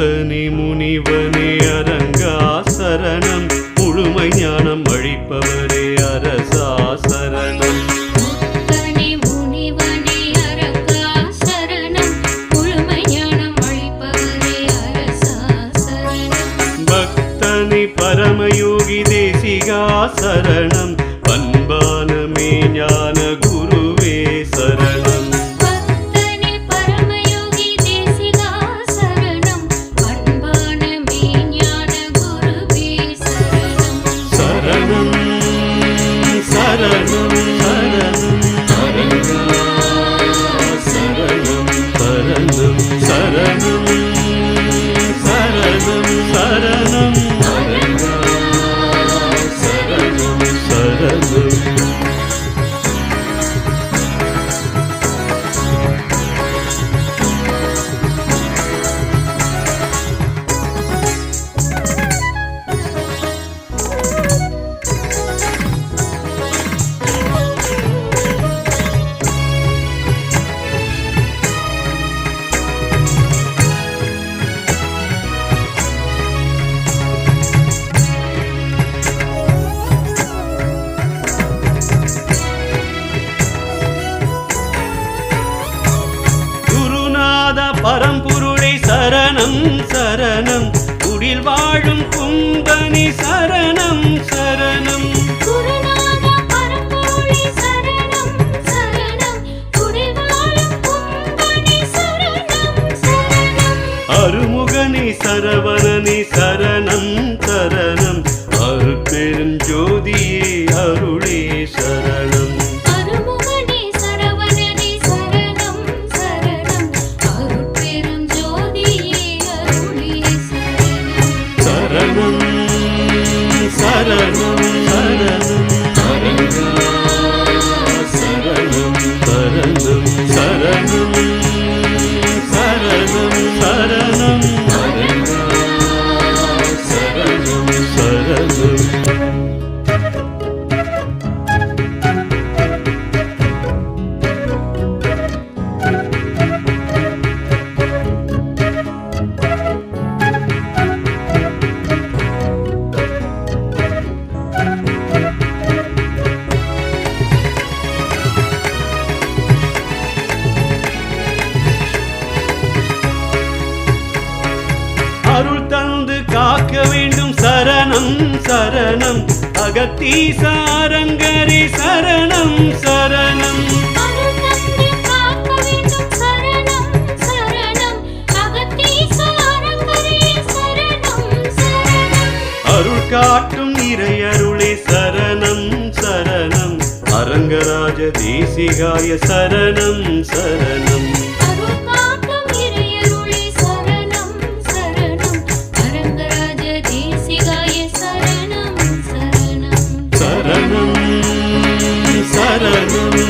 முத்தனி முனிவனே அரங்கா சரணம் முழுமை ஞானம் அழிப்பவரே அரசா சரணம் பரமயோகி தேசிகா சரணம் பண்பானமே ஞான பரம்பொருளை சரணம் சரணம். குடில் வாழும் கும்பனி சரணம் சரணம். அருமுகனி சரவணனி சரணம். சரணம் சரணம். அகத்தீசாரங்கரே சரணம் சரணம். அருள் காட்டும் இறையருளே சரணம் சரணம். அரங்கராஜ தேசிகாய சரணம் சரணம். சரணம் சரணம்